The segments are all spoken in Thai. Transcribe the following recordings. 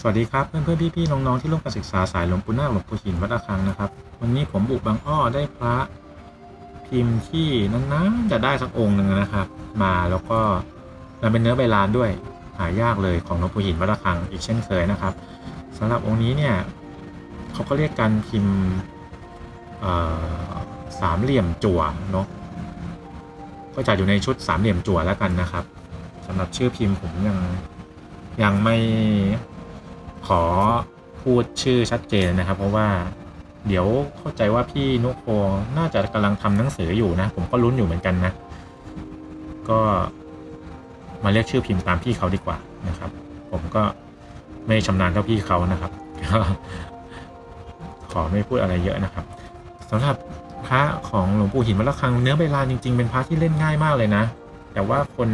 สวัสดีครับเพื่อนเพื่อนพี่พี่ๆน้องๆที่ร่วมการศึกษาสายหลวงปู่นาคหลวงปู่หินวัดระฆังนะครับ วันนี้ผมบุกบางอ้อได้พระพิมพ์ที่นานๆจะได้สักองค์หนึ่งนะครับ มาแล้วก็มันเป็นเนื้อใบลานด้วยหายากเลยของหลวงปู่หินวัดระฆังอีกเช่นเคยนะครับสำหรับองค์นี้เนี่ยเขาก็เรียกการพิมพ์สามเหลี่ยมจั่วเนาะก็จะอยู่ในชุดสามเหลี่ยมจั่วแล้วกันนะครับสำหรับชื่อพิมพ์ผมยังยังไม่ ขอพูดชื่อชัดเจนนะครับ เพราะว่าเดี๋ยวเข้าใจว่าพี่นุโคน่าจะกำลังทำหนังสืออยู่นะ ผมก็ลุ้นอยู่เหมือนกันนะ ก็มาเรียกชื่อพิมพ์ตามพี่เขาดีกว่านะครับ ผมก็ไม่ชำนาญเท่าพี่เขานะครับ ขอไม่พูดอะไรเยอะนะครับสำหรับพระของหลวงปู่หินวัดระฆังเนื้อใบลานจริงๆ เป็นพระที่เล่นง่ายมากเลยนะ แต่ว่าคน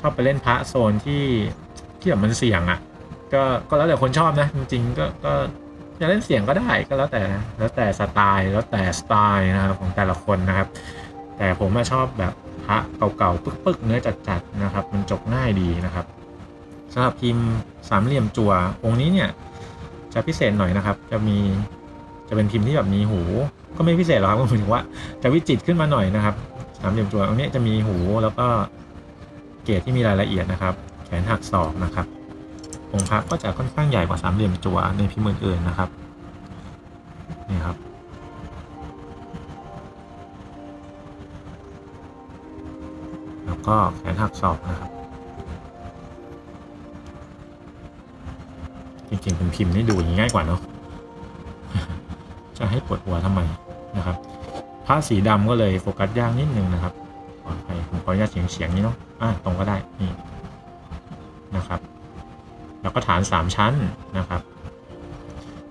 ชอบไปเล่นพระโซนที่ที่แบบมันเสี่ยงอะ่ะ ก็ก็แล้วแต่คนชอบนะจริงๆก็ก็จะเล่นเสียงก็ได้ก็แล้วแต่แล้วแต่สไตล์แล้วแต่สไตล์นะครับของแต่ละคนนะครับ แต่ผมมาชอบแบบพระเก่าๆปึกๆ เนื้อจัดๆนะครับ มันจบง่ายดีนะครับสำหรับพิมพ์สามเหลี่ยมจั่วองค์นี้เนี่ยจะพิเศษหน่อยนะครับ จะมีจะเป็นพิมพ์ที่แบบมีหู ก็ไม่พิเศษหรอกครับก็หมายถึงว่าจะวิจิตขึ้นมาหน่อยนะครับสามเหลี่ยมจั่วองค์นี้จะมีหูแล้วก็เกรดที่มีรายละเอียดนะครับ แขนหักศอกนะครับ องค์พระก็จะค่อนข้างใหญ่กว่าสามเหลี่ยมจั่วในพิมพ์อื่นๆนะครับนี่ครับแล้วก็แขนหักศอกนะครับ จริงๆเป็นพิมพ์นี่ดูอย่างง่ายกว่าเนาะจะให้ปวดหัวทำไมนะครับผ้าสีดำก็เลยโฟกัสยากนิดนึงนะครับขออภัยผมขออนุญาตเฉียงเฉียงๆนี้เนาะอะตรงก็ได้นี่ แล้วก็ฐาน 3 ชั้นนะครับ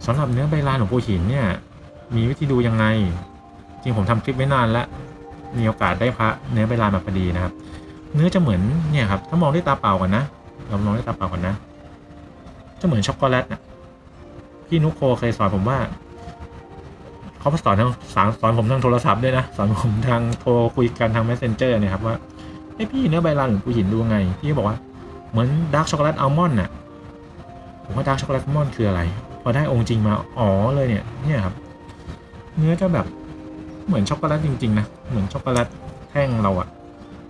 สำหรับเนื้อใบลานของปูหินเนี่ยมีวิธีดูยังไง จริงผมทำคลิปไว้นานแล้วมีโอกาสได้พระเนื้อใบลานมาพอดีนะครับ เนื้อจะเหมือนเนี่ยครับถ้ามองด้วยตาเปล่าก่อนนะเรามองด้วยตาเปล่าก่อนนะ จะเหมือนช็อกโกแลตนะพี่นุโคเคยสอนผมว่าเขาสอนทางสอนสอนผมทางโทรศัพท์ด้วยนะสอนผมทางโทรคุยกันทาง messenger เนี่ยครับว่าไอ้พี่เนื้อใบลานหรือปูหินดูยังไง พี่บอกว่าเหมือนดาร์กช็อกโกแลตอัลมอนด์น่ะ ว่าดาร์กช็อกโกแลตอัลมอนด์คืออะไร พอได้องค์จริงมาอ๋อเลยเนี่ยเนี่ยครับ เนื้อจะแบบเหมือนช็อกโกแลตจริงๆนะเหมือนช็อกโกแลตแท่งเราอะ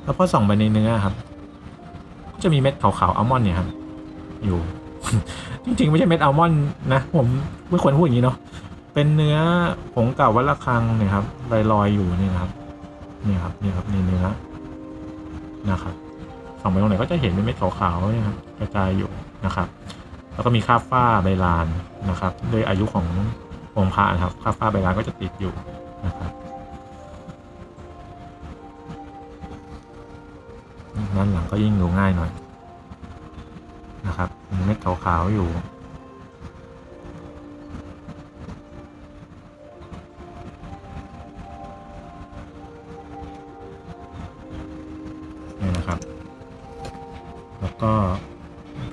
แล้วพอส่องไปในเนื้อครับ ก็จะมีเม็ดขาวๆอัลมอนด์เนี่ยครับอยู่ จริงๆ ไม่ใช่เม็ดอัลมอนด์นะผมไม่ควรพูดอย่างนี้เนาะเป็นเนื้อผงเก่าวัดระฆังเนี่ยครับลอยๆอยู่นี่นะครับนี่ครับนี่ครับนี่เนื้อนะครับส่องไปตรงไหนก็จะเห็นเป็นเม็ดขาวๆเนี่ยครับกระจายอยู่นะครับ แล้วก็มีค่าบฝ้าใบลานนะครับด้วยอายุขององค์พระนะครับค่าบฝ้าใบลานก็จะติดอยู่นะครับด้านหลังก็ยิ่งดูง่ายหน่อยนะครับมีเม็ดขาวๆอยู่นี่นะครับ แล้วก็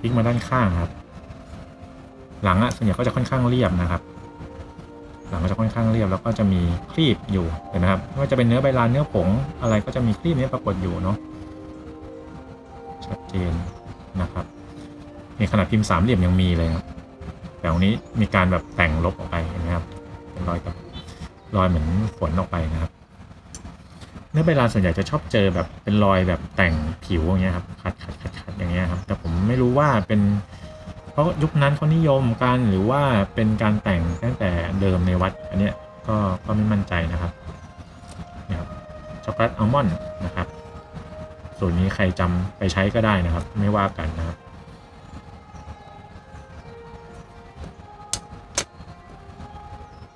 พลิกมาด้านข้างครับ หลังอะส่วนใหญ่ก็จะค่อนข้างเรียบนะครับ หลังก็จะค่อนข้างเรียบแล้วก็จะมีครีบอยู่เห็นไหมครับไม่ว่าจะเป็นเนื้อใบลานเนื้อผงอะไรก็จะมีครีบเนี้ปรากฏอยู่เนาะชัดเจนนะครับในขนาดพิมพ์สามเหลี่ยมยังมีเลยครับแต่ตรงนี้มีการแบบแต่งลบออกไปเห็นไหมครับเป็นรอยกับรอยเหมือนฝนออกไปนะครับเนื้อใบลานส่วนใหญ่จะชอบเจอแบบเป็นรอยแบบแต่งผิวอย่างเงี้ยครับขัดขัดขัดขัดอย่างเงี้ยครับแต่ผมไม่รู้ว่าเป็น เพราะยุคนั้นเขานิยมกันหรือว่าเป็นการแต่งตั้งแต่เดิมในวัด อันเนี้ยก็ก็ไม่มั่นใจนะครับเนี่ยครับช็อกโกแลตอัลมอนด์นะครับ ส่วนนี้ใครจำไปใช้ก็ได้นะครับ ไม่ว่ากันนะครับ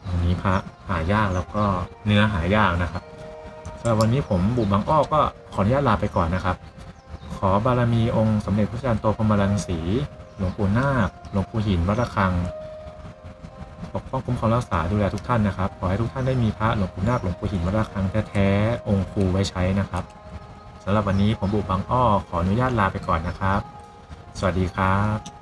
วันนี้พระหายากแล้วก็เนื้อหายากนะครับสำหรับวันนี้ผมบุกบางอ้อก็ขออนุญาตลาไปก่อนนะครับ ขอบารมีองค์สมเด็จพระจันทร์โตพรมรังสี หลวงปู่นาคหลวงปู่หินวัดระฆังปกป้องคุ้มครองรักษาดูแลทุกท่านนะครับ ขอให้ทุกท่านได้มีพระหลวงปู่นาคหลวงปู่หินวัดระฆังแท้ๆองค์ครูไว้ใช้นะครับสำหรับวันนี้ผมบุบางอ้อขออนุญาตลาไปก่อนนะครับ สวัสดีครับ